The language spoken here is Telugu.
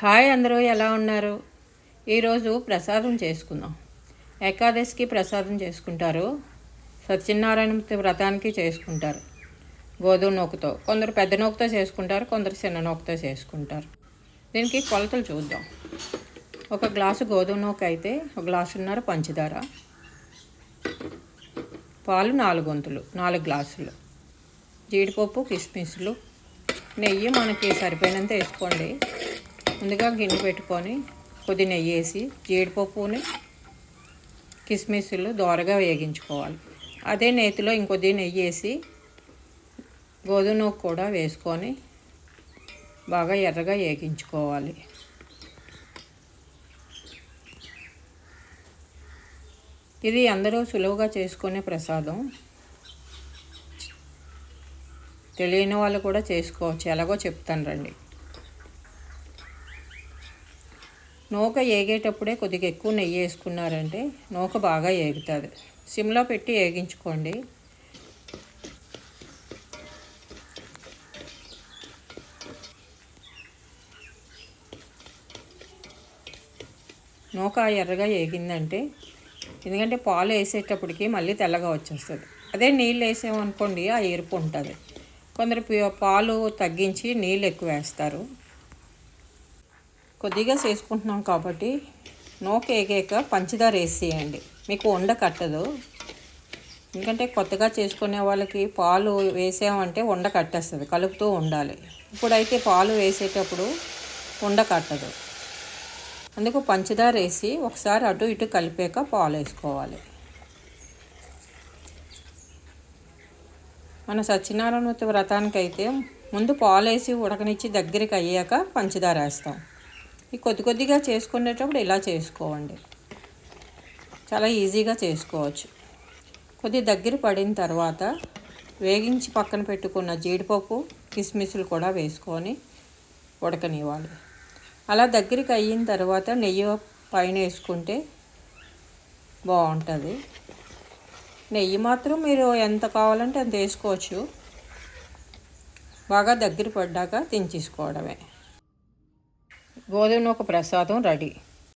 హాయ్ అందరూ ఎలా ఉన్నారు? ఈరోజు ప్రసాదం చేసుకుందాం. ఏకాదశికి ప్రసాదం చేసుకుంటారు. సత్యనారాయణ వ్రతానికి చేసుకుంటారు. గోధుమ నూకతో. కొందరు పెద్ద నూకతో చేసుకుంటారు కొందరు చిన్న నూకతో చేసుకుంటారు. దీనికి కొలతలు చూద్దాం. ఒక గ్లాసు గోధుమ నూక అయితే ఒక గ్లాసున్నర పంచదార పాలు నాలుగు వంతులు నాలుగు గ్లాసులు జీడిపప్పు కిస్మిస్లు నెయ్యి మనకి సరిపోయినంత వేసుకోండి. ముందుగా గిన్నె పెట్టుకొని కొద్ది నెయ్యి వేసి జీడిపప్పుని కిస్మిస్లు దోరగా వేగించుకోవాలి. అదే నేతిలో ఇంకొద్ది నెయ్యి వేసి గోధుమ నూక కూడా వేసుకొని బాగా ఎర్రగా వేగించుకోవాలి. ఇది అందరూ సులువుగా చేసుకునే ప్రసాదం. తెలియని వాళ్ళు కూడా చేసుకోవచ్చు. ఎలాగో చెప్తాను రండి. నూక ఏగేటప్పుడే కొద్దిగా ఎక్కువ నెయ్యి వేసుకున్నారంటే నూక బాగా ఏగుతుంది. సిమ్లో పెట్టి వేగించుకోండి నూక ఎర్రగా ఏగిందంటే ఎందుకంటే పాలు వేసేటప్పటికి మళ్ళీ తెల్లగా వచ్చేస్తుంది. అదే నీళ్ళు వేసామనుకోండి ఆ ఎరుపు ఉంటుంది. కొందరు పాలు తగ్గించి నీళ్ళు ఎక్కువ వేస్తారు. కొద్దిగా చేసుకుంటున్నాం కాబట్టి నూక పంచదార వేసేయండి. మీకు వండ కట్టదు. ఎందుకంటే కొత్తగా చేసుకునే వాళ్ళకి పాలు వేసామంటే వండ కట్టేస్తుంది కలుపుతూ ఉండాలి. ఇప్పుడైతే పాలు వేసేటప్పుడు వండ కట్టదు. అందుకు పంచదార వేసి ఒకసారి అటు ఇటు కలిపాక పాలు వేసుకోవాలి. మన సత్యనారాయణ వ్రతానికి అయితే ముందు పాలు వేసి ఉడకనిచ్చి దగ్గరికి అయ్యాక పంచదార వేస్తాం. ఈ కొద్ది కొద్దిగా చేసుకునేటప్పుడు ఇలా చేసుకోండి చాలా ఈజీగా చేసుకోవచ్చు. కొద్ది దగ్గర పడిన తర్వాత వేగించి పక్కన పెట్టుకున్న జీడిపప్పు కిస్మిస్లు కూడా వేసుకొని ఉడకనివ్వాలి. అలా దగ్గరికి అయిన తర్వాత నెయ్యి పైన వేసుకుంటే బాగుంటుంది. నెయ్యి మాత్రం మీరు ఎంత కావాలంటే అంత వేసుకోవచ్చు. బాగా దగ్గర పడ్డాక దించేసుకోవడమే. గోధుమ ఒక ప్రసాదం రెడీ.